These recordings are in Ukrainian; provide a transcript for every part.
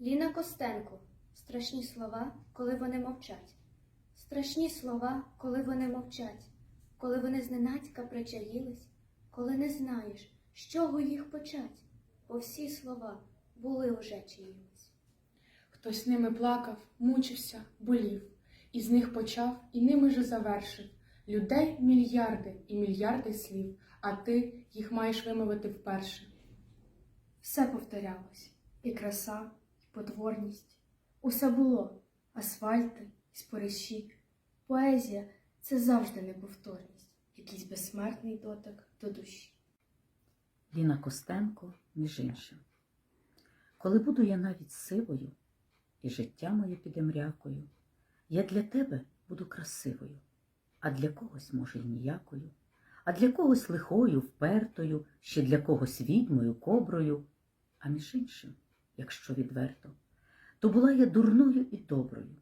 Ліна Костенко. Страшні слова, коли вони мовчать. Страшні слова, коли вони мовчать, коли вони зненацька причаїлись, коли не знаєш, з чого їх почать, бо всі слова були уже чиїмось. Хтось ними плакав, мучився, болів, і з них почав, і ними же завершив. Людей мільярди і мільярди слів, а ти їх маєш вимовити вперше. Все повторялось і краса, потворність. Усе було асфальти і спориші. Поезія це завжди неповторність, якийсь безсмертний дотик до душі. Ліна Костенко, між іншим. Коли буду я навіть сивою, і життя моє піде мрякою, я для тебе буду красивою, а для когось, може, й ніякою, а для когось лихою, впертою, ще для когось відьмою, коброю, а між іншим, якщо відверто, то була я дурною і доброю,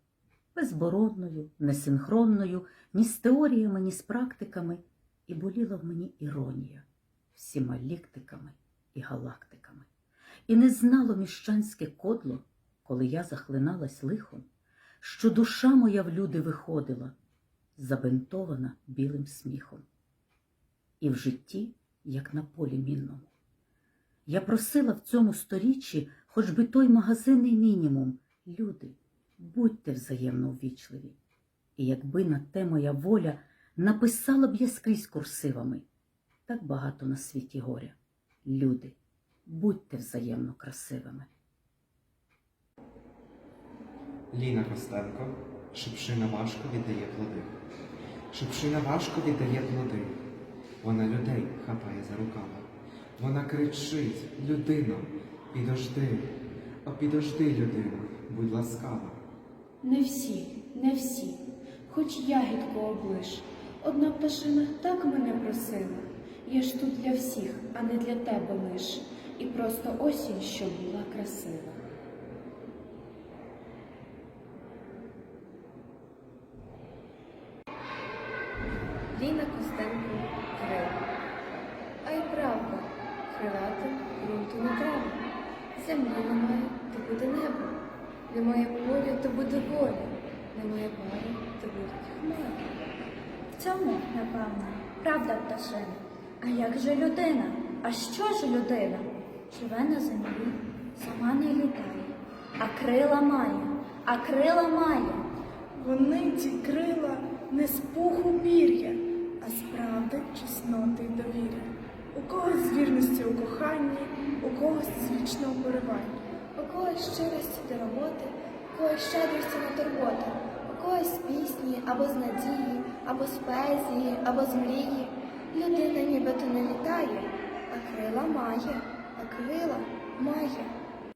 безбородною, несинхронною, ні з теоріями, ні з практиками, і боліла в мені іронія всіма ліктиками і галактиками. І не знало міщанське кодло, коли я захлиналась лихом, що душа моя в люди виходила, забинтована білим сміхом. І в житті, як на полі мінному. Я просила в цьому сторіччі хоч би той магазинний мінімум. Люди, будьте взаємно ввічливі. І якби на те моя воля написала б я скрізь курсивами. Так багато на світі горя. Люди, будьте взаємно красивими. Ліна Костенко, шипшина важко віддає плоди. Шипшина важко віддає плоди. Вона людей хапає за рукава. Вона кричить: людино, підожди, о підожди, людино, будь ласкава. Не всі, не всі, хоч ягідку облиш. Одна пташина так мене просила. Я ж тут для всіх, а не для тебе лиш. І просто осінь, щоб була красива. Ліна Костенко крила. А й правда, крилатим ґрунту не треба. Землі немає, то буде небо. Немає поля, то буде воля. Немає пари, то будуть хмари. В цьому, напевно, правда пташина. А як же людина? А що ж людина? Живе на землі, сама не літає, а крила має, а крила має. Вони ці крила не з пуху пір'я, а з правди, чесноти й довір'я. У когось з вірності у коханні, у когось з вічного поривання. У когось щирості до роботи, у когось щедрості на турботи, у когось з пісні, або з надії, або з поезії, або з мрії. Людина нібито не літає, а крила має, а крила має.